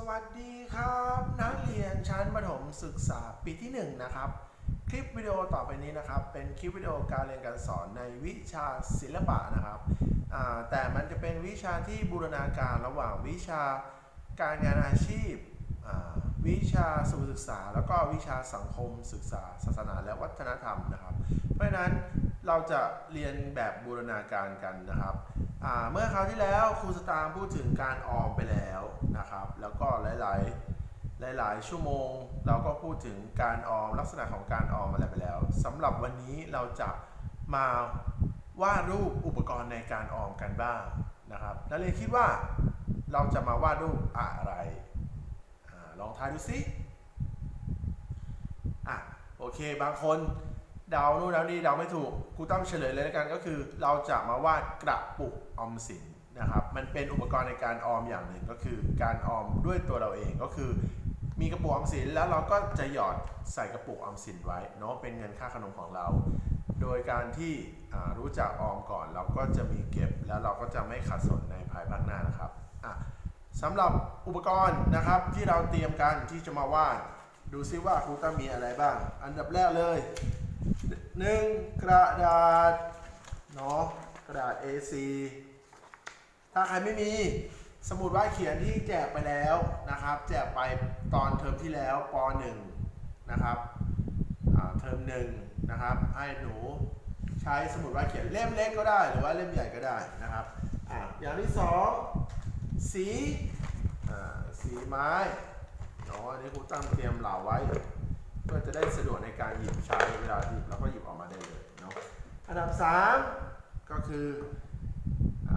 สวัสดีครับนักเรียนชั้นประถมศึกษาปีที่1นะครับ คลิปวิดีโอต่อไปนี้นะครับ เป็นคลิปวิดีโอการเรียนการสอนในวิชาศิลปะนะครับแต่มันจะเป็นวิชาที่บูรณาการระหว่างวิชาการงานอาชีพ วิชาสุขศึกษา แล้วก็วิชาสังคมศึกษา ศาสนาและวัฒนธรรมนะครับ เพราะฉะนั้นเราจะเรียนแบบบูรณาการกันนะครับ เมื่อคราวที่แล้วครูสตางค์พูดถึงการออมไปแล้วนะครับ แล้วก็หลาย ๆ หลาย ๆ ชั่วโมง เราก็พูดถึงการออมลักษณะของการออมอะไรไปแล้วสำหรับวันนี้เราจะมาวาดรูปอุปกรณ์ในการออมกันบ้างนะครับนักเรียนคิดว่าเราจะมาวาดรูปอะไรอลองทายดูสิอะโอเคบางคน เดานู่นเดานี่เดาไม่ถูกครูต้องเฉลยเลยแล้วกันก็คือ เราจะมาวาดกระปุกออมสินนะครับ มันเป็นอุปกรณ์ในการออมอย่างหนึ่งก็คือการออมด้วยตัวเราเองก็คือ มีกระปุกออมสินแล้วเราก็จะหยอดใส่กระปุกออมสินไว้เนาะเป็นเงินค่าขนมของเรา โดยการที่รู้จักออมก่อนเราก็จะมีเก็บ แล้วเราก็จะไม่ขัดสนในภายภาคหน้านะครับสำหรับอุปกรณ์นะครับที่เราเตรียมกันที่จะมาวาดดูซิว่าครูต้ามีอะไรบ้าง อันดับแรกเลย หนึ่งกระดาษเนาะกระดาษ A4 ถ้าใครไม่มีสมุดวาดเขียนที่แจกไปแล้วนะครับ แจกไปตอนเทอมที่แล้วป .1 นะครับเทอมหนึ่งนะครับให้หนูใช้สมุดวาดเขียนเล่มเล็กก็ได้หรือว่าเล่มใหญ่ก็ได้นะครับออย่างที่สองสีสีไม้เนาะอันนี้ครูตั้งเตรียมเหล่าไว้ จะได้สะดวกในการหยิบใช้เวลาหยิบแล้วก็หยิบออกมาได้เลยเนาะอันดับสามก็คืออ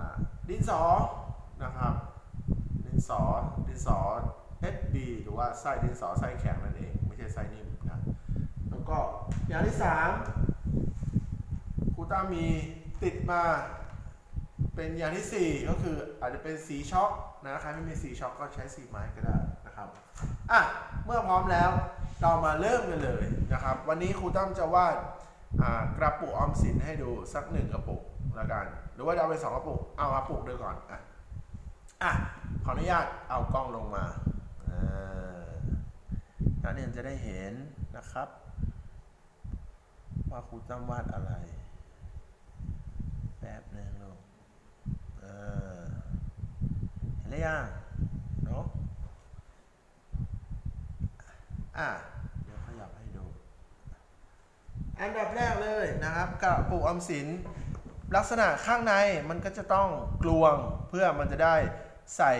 ดินสอนะครับดินสอดินสอ SB หรือว่าไส้ดินสอไส้แข็งนั่นเอง ไม่ใช่ไส้นิ่มนะแล้วก็อย่างที่สามครูต้ามีติดมาเป็นอย่างที่สี่ก็คืออาจจะเป็นสีช็อกนะใครไม่มีสีช็อกก็ใช้สีไม้ก็ได้นะครับอะเมื่อพร้อมแล้ว เรามาเริ่มกันเลยนะครับ วันนี้ครูตั้มจะวาดกระปุกออมสินให้ดูสักหนึ่งกระปุกแล้วกัน หรือว่าจะเอาไปสองกระปุก เอากระปุกเดียวก่อนอะอะขออนุญาตเอากล้องลงมาอ่านักเรียนจะได้เห็นนะครับ ว่าครูตั้มวาดอะไรแป๊บหนึงลูกเออเห็นหรือยังเนาะ อะเดี๋ยวขยับให้ดู อันดับแรกเลยนะครับกระปุกออมสิน ลักษณะข้างในมันก็จะต้องกลวงเพื่อมันจะได้ใส่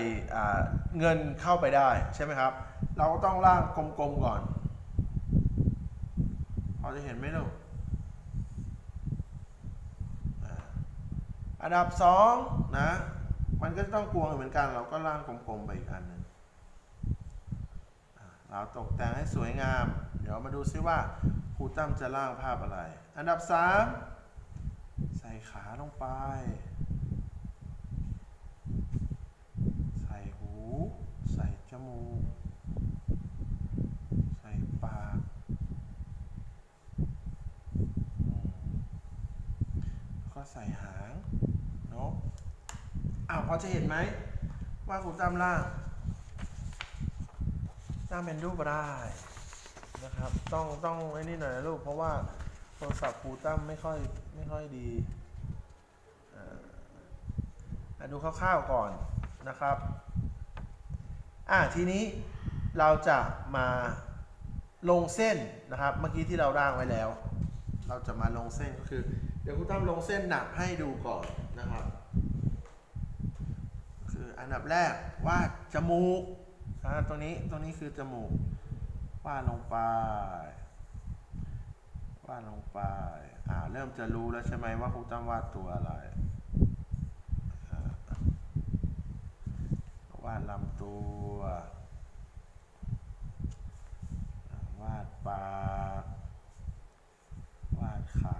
เงินเข้าไปได้ใช่ไหมครับ เราก็ต้องร่างกลมๆก่อน พอจะเห็นไหมลูกอันดับสองนะ มันก็ต้องกลวงเหมือนกัน เราก็ร่างกลมๆไปอีกอันหนึ่ง เราตกแต่งให้สวยงาม เดี๋ยวมาดูซิว่าครูตั้มจะร่างภาพอะไร อันดับสามใส่ขาลงไป ใส่หู ใส่จมูก ใส่ปาก ก็ใส่หาง เนาะอ้าวพอจะเห็นไหมว่าครูตั้มล่าง ล่างเป็นรูปอะไรนะครับ ต้องต้องไอ้นี่หน่อยนะลูกเพราะว่าโทรศัพท์ครูตั้มไม่ค่อยไม่ค่อยดีอ่าดูคร่าวๆก่อนนะครับอะทีนี้เราจะมาลงเส้นนะครับ เมื่อกี้ที่เราร่างไว้แล้ว เราจะมาลงเส้นก็คือเดี๋ยวครูตั้มลงเส้นหนักให้ดูก่อนนะครับ คืออันดับแรกวาดจมูก อ่าตัวนี้ตัวนี้คือจมูกวาดลงไปวาดลงไปอ่าเริ่มจะรู้แล้วใช่ไหมว่าครูตั้มวาดตัวอะไรวาดลำตัว วาดปากวาดขา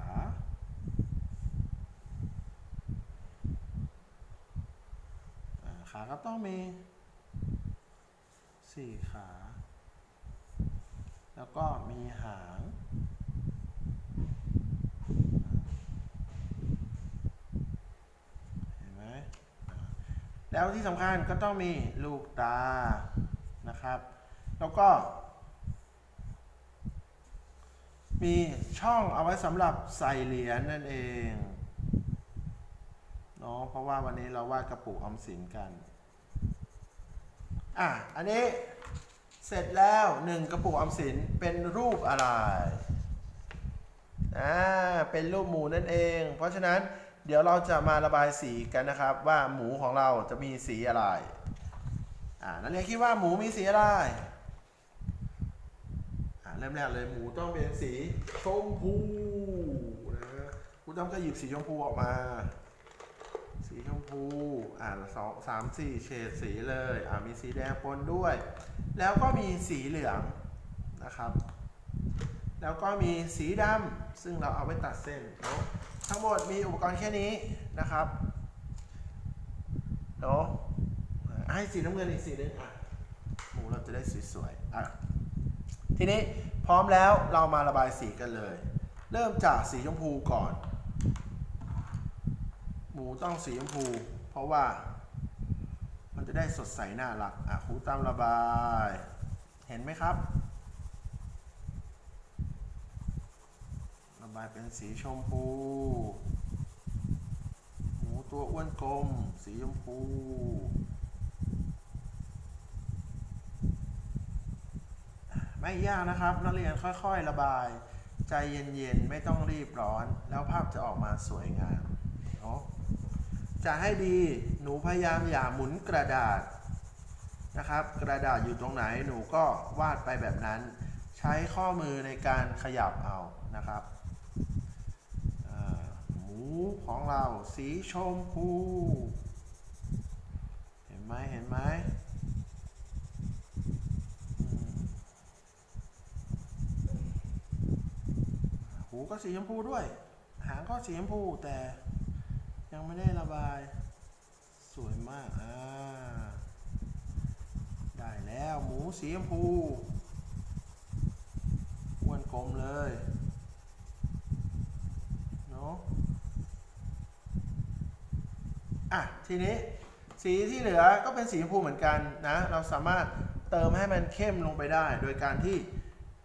อ่าขาก็ต้องมี สี่ขา แล้วก็มีหาง เห็นไหมแล้วที่สำคัญก็ต้องมีลูกตา นะครับ แล้วก็ มีช่องเอาไว้สำหรับใส่เหรียญนั่นเองเนาะเพราะว่าวันนี้เราวาดกระปุกออมสินกัน อะ อันนี้เสร็จแล้วหนึ่งกระปุกออมสินเป็นรูปอะไรอ่าเป็นรูปหมูนั่นเอง เพราะฉะนั้นเดี๋ยวเราจะมาระบายสีกันนะครับ ว่าหมูของเราจะมีสีอะไรอ่านักเรียนคิดว่าหมูมีสีอะไรอ่าเริ่มแรกเลยหมูต้องเป็นสีชมพูนะครูต้องก็หยิบสีชมพูออกมา สีชมพู อ่าสองสามสี่เฉดสีเลย อ่ามีสีแดงปนด้วย แล้วก็มีสีเหลืองนะครับ แล้วก็มีสีดำซึ่งเราเอาไว้ตัดเส้นเนาะทั้งหมดมีอุปกรณ์แค่นี้นะครับเนาะอ่าให้สีน้ำเงินอีกสีหนึงอะหมูเราจะได้สวยๆอะทีนี้พร้อมแล้วเรามาระบายสีกันเลย เริ่มจากสีชมพูก่อน มูต้องสีชมพู เพราะว่า มันจะได้สดใสน่ารักอะครูตามระบาย เห็นไหมครับ ระบายเป็นสีชมพู หมูตัวอ้วนกลม สีชมพูไม่ยากนะครับ นักเรียนค่อยๆ ระบาย ใจเย็นๆ ไม่ต้องรีบร้อน แล้วภาพจะออกมาสวยงาม จะให้ดีหนูพยายามอย่าหมุนกระดาษนะครับ กระดาษอยู่ตรงไหนหนูก็วาดไปแบบนั้น ใช้ข้อมือในการขยับเอานะครับหมูของเราสีชมพู เห็นไหมเห็นไหมหูก็สีชมพูด้วย หางก็สีชมพูแต่ ยังไม่ได้ระบาย สวยมาก อ่า ได้แล้วหมูสีชมพูอ้วนกลมเลยเนาะอะ ทีนี้สีที่เหลือก็เป็นสีชมพูเหมือนกันนะ เราสามารถเติมให้มันเข้มลงไปได้ โดยการที่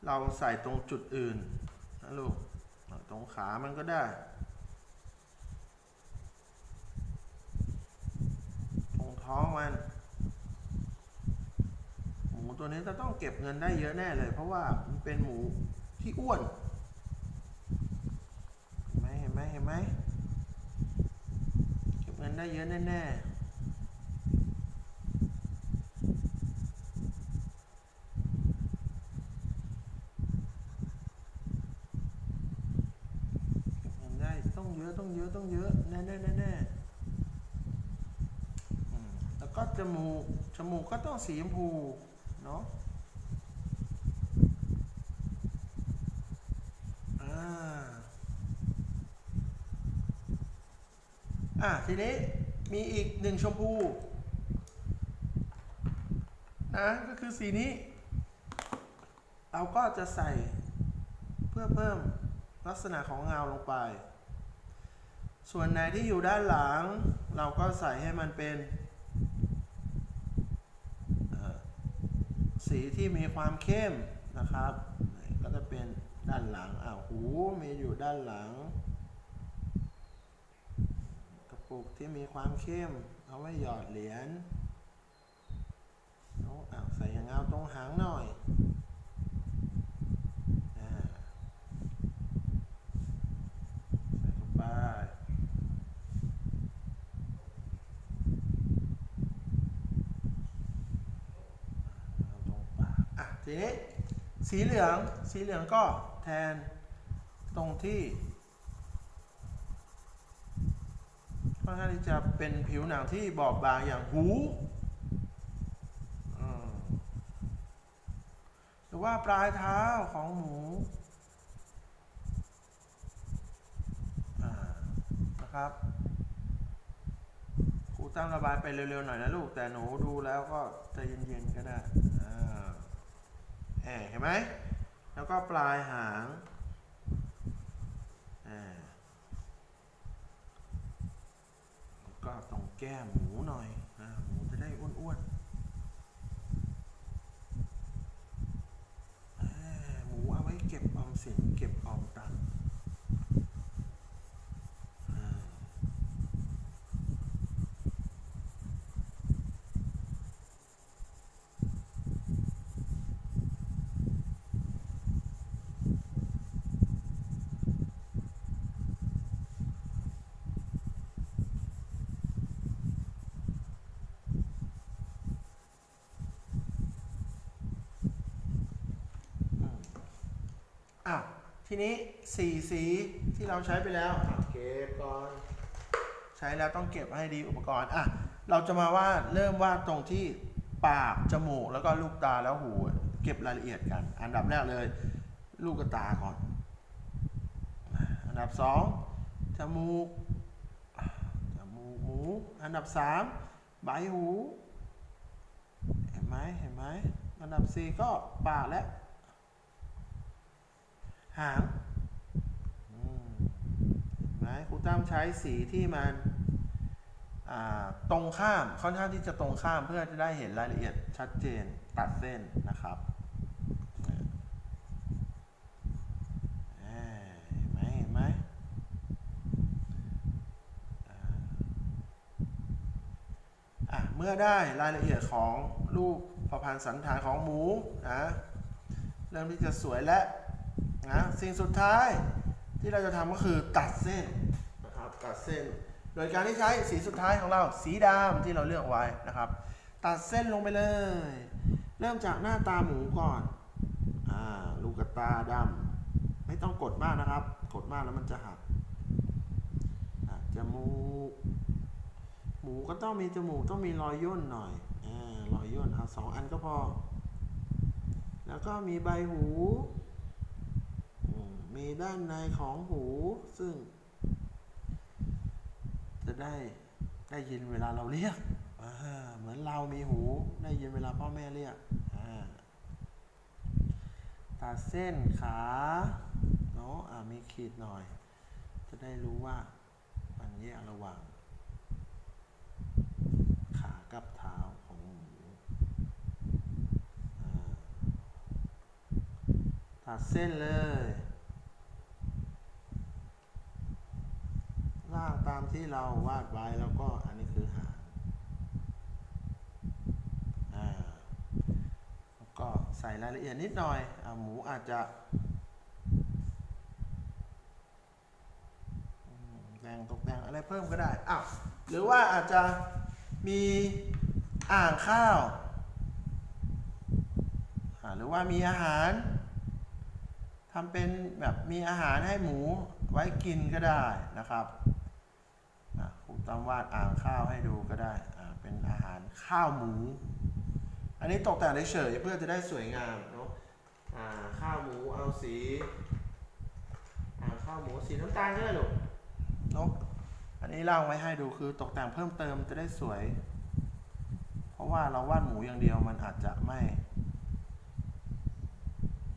เราใส่ตรงจุดอื่นนะลูกตรงขามันก็ได้ ตรง ท้องมัน หมูตัวนี้จะต้องเก็บเงินได้เยอะแน่เลย เพราะว่ามันเป็นหมูที่อ้วนเห็นไหมเห็นไหมเห็นไหมเก็บเงินได้เยอะแน่ๆเก็บเงินได้ต้องเยอะต้องเยอะต้องเยอะแน่แน่แน่แน่อืมแล้วก็จ มูก จมูกก็ต้องสีชมพูเนาะอ่าอะทีนี้มีอีกหนึ่งชมพูนะก็คือสีนี้ เราก็จะใส่เพื่อเพิ่มลักษณะของเงาลงไป ส่วนไหนที่อยู่ด้านหลัง เราก็ใส่ให้มันเป็นเอ่อ สีที่มีความเข้มนะครับ ก็จะเป็นด้านหลังอ่าวหูมีอยู่ด้านหลัง กระปุกที่มีความเข้ม เอาไว้หยอดเหรียญเอาอ่าวใส่ยังไงหน่อยอ่าใส่เข้าไปเอาตรงปากอะ ทีนี้สีเหลืองสีเหลืองก็แทนตรงที่ค่อนข้างที่จะเป็นผิวหนังที่บอบบางอย่างหูหรือว่าปลายเท้าของหมูนะครับครูตั้งระบายไปเร็วๆหน่อยนะลูก แต่หนูดูแล้วก็ใจเย็นๆก็ได้ เห็นไหม แล้วก็ปลายหางก็ตรงแก้มหมูหน่อยนะหมูจะได้อ้วนๆหมูเอาไว้เก็บออมสินเก็บ ทีนี้สีสีที่เราใช้ไปแล้วอะเก็บก่อนใช้แล้วต้องเก็บให้ดีอุปกรณ์อะเราจะมาวาดเริ่มวาดตรงที่ปากจมูกแล้วก็ลูกตาแล้วหูเก็บรายละเอียดกัน อันดับแรกเลย ลูกตาก่อน อันดับสองจมูกจมูกหมูอันดับสามใบหู เห็นไหมเห็นไหมอันดับสี่ก็ปากและ หางนไหมครูตั้มใช้สีที่มันตรงข้ามค่อนข้างที่จะตรงข้ามเพื่อจะได้เห็นรายละเอียดชัดเจนตัดเส้นนะครับเห็นไหมเห็นไหมเมื่อได้รายละเอียดของรูปประพันธ์สันฐานของหมูนะเริ่มที่จะสวยและ นะสิ่งสุดท้ายที่เราจะทำก็คือตัดเส้นนะครับตัดเส้น โดยการที่ใช้สีสุดท้ายของเราสีดำที่เราเลือกไว้นะครับ ตัดเส้นลงไปเลย เริ่มจากหน้าตาหมูก่อนอ่าลูกตาดำไม่ต้องกดมากนะครับ กดมากแล้วมันจะหักจมูกหมูก็ต้องมีจมูกต้องมีรอยย่นหน่อยอารอยย่นเอาสองอันก็พอ แล้วก็มีใบหู มีด้านในของหู ซึ่ง จะได้ได้ยินเวลาเราเรียก เหมือนเรามีหู ได้ยินเวลาพ่อแม่เรียกตัดเส้นขาเนาะมีขีดหน่อย จะได้รู้ว่ามันแยกระหว่าง ขากับเท้าของหมูตัดเส้นเลยล่าง ตามที่เราวาดไว้แล้วก็อันนี้คือหางอ่าแล้วก็ใส่รายละเอียดนิดหน่อยอหมูอาจจะแต่งตกแต่งอะไรเพิ่มก็ได้อ้าวหรือว่าอาจจะมีอ่างข้าว หรือว่ามีอาหารทำเป็นแบบมีอาหารให้หมูไว้กินก็ได้นะครับ ตามวาดอ่างข้าวให้ดูก็ได้เป็นอาหารข้าวหมู อันนี้ตกแต่งเฉยเพื่อจะได้สวยงามเนาะอ่าข้าวหมูเอาสีอ่าข้าวหมูสีน้ำตาลก็ได้หรอกเนาะอันนี้เล่าไว้ให้ดูคือตกแต่งเพิ่มเติมจะได้สวย เพราะว่าเราวาดหมูอย่างเดียวมันอาจจะไม่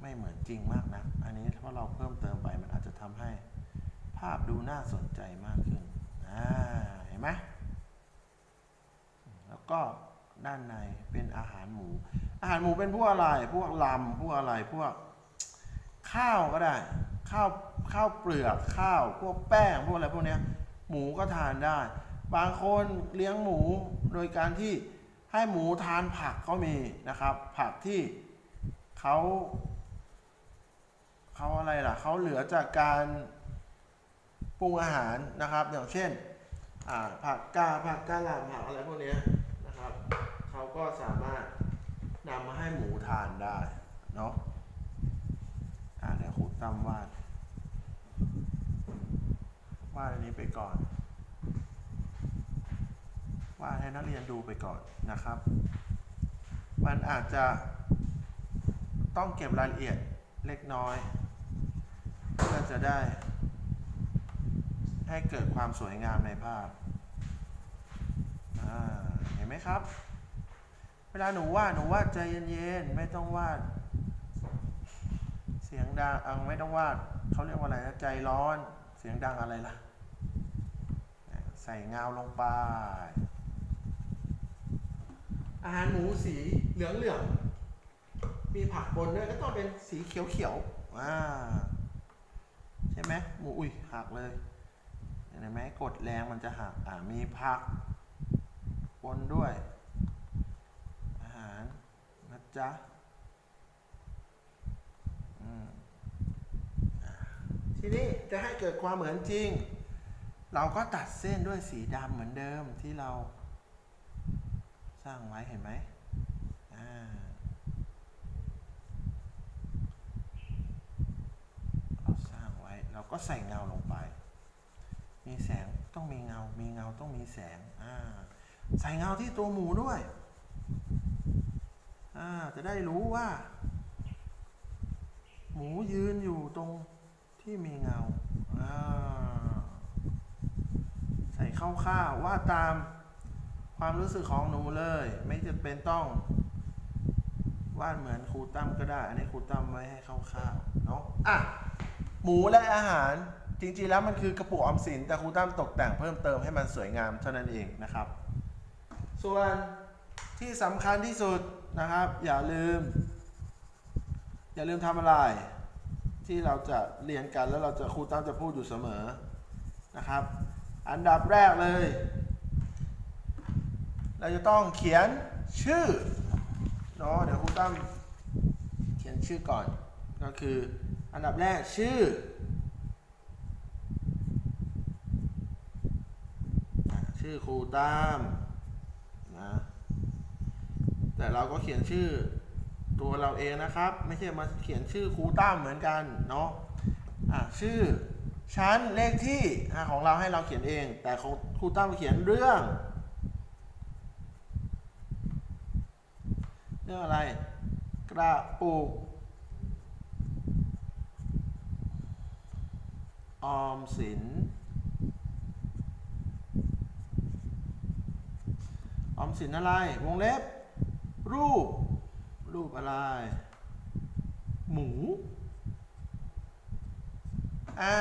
ไม่เหมือนจริงมากนะอันนี้ถ้าเราเพิ่มเติมไปมันอาจจะทำให้ภาพดูน่าสนใจมากขึ้น อ่า ห็นไหมแล้วก็ด้านในเป็นอาหารหมู อาหารหมูเป็นพวกอะไร พวกลำพวกอะไรพวกข้าวก็ได้ ข้าวข้าวเปลือกข้าว พวกแป้งพวกอะไรพวกเนี้ยหมูก็ทานได้ บางคนเลี้ยงหมูโดยการที่ให้หมูทานผักก็มีนะครับ ผักที่เขาเขาอะไรล่ะเขาเหลือจากการปรุงอาหารนะครับ อย่างเช่น ผักกาผักกาหล่ำผักอะไรพวกนี้นะครับเขาก็สามารถนำมาให้หมูทานได้เนาะอ่าเดี๋ยวครูตั้มวาดวาดอันนี้ไปก่อนวาดให้นักเรียนดูไปก่อนนะครับ มันอาจจะต้องเก็บรายละเอียดเล็กน้อยเพื่อจะได้ ให้เกิดความสวยงามในภาพ เห็นไหมครับ เวลาหนูวาดหนูวาดใจเย็นๆ ไม่ต้องวาด เสียงดังอังไม่ต้องวาดเขาเรียกว่าอะไรนะใจร้อน เสียงดังอะไรล่ะ ใส่เงาลงไป อาหารหมูสีเหลืองๆ มีผักบนด้วยก็ต้องเป็นสีเขียวๆ อ่า ใช่ไหมหมูอุ้ยหักเลย เห็นไหมกดแรงมันจะหักอ่ามีผักบนด้วย อาหารนะจ๊ะทีนี้จะให้เกิดความเหมือนจริง เราก็ตัดเส้นด้วยสีดำเหมือนเดิมที่เรา สร้างไว้เห็นไหมอ่าสร้างไว้เราก็ใส่เงาลงไป ต้องมีเงา มีเงาต้องมีแสงอ่าใส่เงาที่ตัวหมูด้วยอ่าจะได้รู้ว่า หมูยืนอยู่ตรงที่มีเงาอ่าใส่ข้าวๆว่าดตามความรู้สึกของหนูเลย ไม่จำเป็นต้องวาดเหมือนครูตั้มก็ได้ อันนี้ครูตั้มไว้ให้คร่าวๆเนาะอะหมูและอาหาร จริงๆแล้วมันคือกระปุกออมสิน แต่ครูตั้มตกแต่งเพิ่มเติมให้มันสวยงามเท่านั้นเองนะครับ ส่วนที่สำคัญที่สุดนะครับ อย่าลืม อย่าลืมทำอะไร ที่เราจะเรียนกันแล้วเราจะครูตั้มจะพูดอยู่เสมอนะครับ อันดับแรกเลย เราจะต้องเขียนชื่อเนาะเดี๋ยวครูตั้มเขียนชื่อก่อนก็คืออันดับแรกชื่ออะ ชื่อครูตั้มนะแต่เราก็เขียนชื่อตัวเราเองนะครับ ไม่ใช่มาเขียนชื่อครูตั้มเหมือนกันเนาะอะชื่อชั้นเลขที่ของเราให้เราเขียนเอง แต่ของครูตั้มเขียนเรื่อง เรื่องอะไรกระปุกออมสิน ออมสินอะไร วงเล็บ รูป รูปอะไร หมู อ่า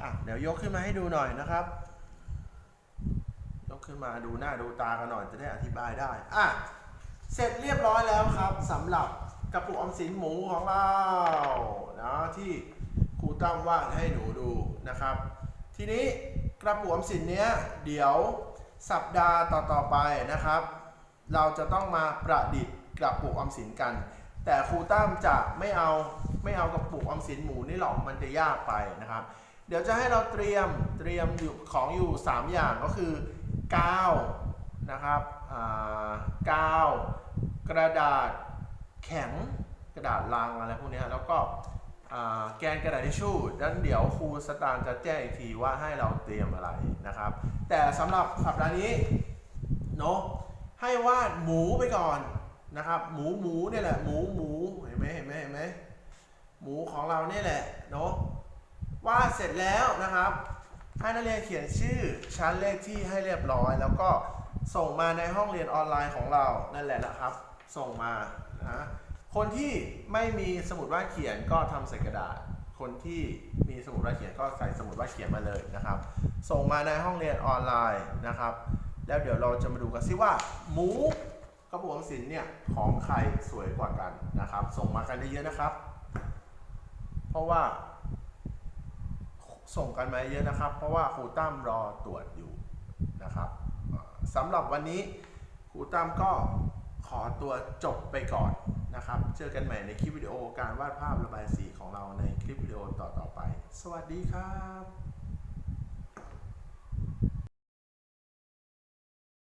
อะเดี๋ยวยกขึ้นมาให้ดูหน่อยนะครับ ยกขึ้นมาดูหน้าดูตากันหน่อยจะได้อธิบายได้ อะ เสร็จเรียบร้อยแล้วครับสำหรับกระปุกออมสินหมูของเรานะที่ครูตั้มวาดให้หนูดูนะครับ ทีนี้กระปุกออมสินเนี้ยเดี๋ยว สัปดาห์ต่อๆไปนะครับ เราจะต้องมาประดิษฐ์กระปุกออมสินกัน แต่ครูตั้มจะไม่เอาไม่เอากระปุกออมสินหมูนี่หรอกมันจะยากไปนะครับ เดี๋ยวจะให้เราเตรียมเตรียมอยู่ของอยู่ 3 อย่างก็คือกาวนะครับอ่ากาวกระดาษแข็งกระดาษลังอะไรพวกนี้แล้วก็ แกนกระดาษทิชชู่ดันเดี๋ยวครูสตางค์จะแจ้งอีกทีว่าให้เราเตรียมอะไรนะครับ แต่สำหรับสัปดาห์นี้เนาะให้วาดหมูไปก่อนนะครับ หมูหมูเนี่ยแหละหมูหมูเห็นไหมเห็นไหมเห็นไหมหมูของเราเนี่ยแหละเนาะวาดเสร็จแล้วนะครับ ให้นักเรียนเขียนชื่อชั้นเลขที่ให้เรียบร้อย แล้วก็ส่งมาในห้องเรียนออนไลน์ของเรานั่นแหละนะครับ ส่งมานะ คนที่ไม่มีสมุดวาดเขียนก็ทำใส่กระดาษ คนที่มีสมุดวาดเขียนก็ใส่สมุดวาดเขียนมาเลยนะครับ ส่งมาในห้องเรียนออนไลน์นะครับ แล้วเดี๋ยวเราจะมาดูกันซิว่าหมูกระปุกออมสินเนี่ยของใครสวยกว่ากันนะครับ ส่งมากันเยอะๆนะครับ เพราะว่า ส่งกันมาเยอะนะครับ เพราะว่าครูตั้มรอตรวจอยู่นะครับสำหรับวันนี้ครูตั้มก็ ขอตัวจบไปก่อนนะครับ เจอกันใหม่ในคลิปวิดีโอการวาดภาพระบายสีของเราในคลิปวิดีโอต่อๆไป สวัสดีครับ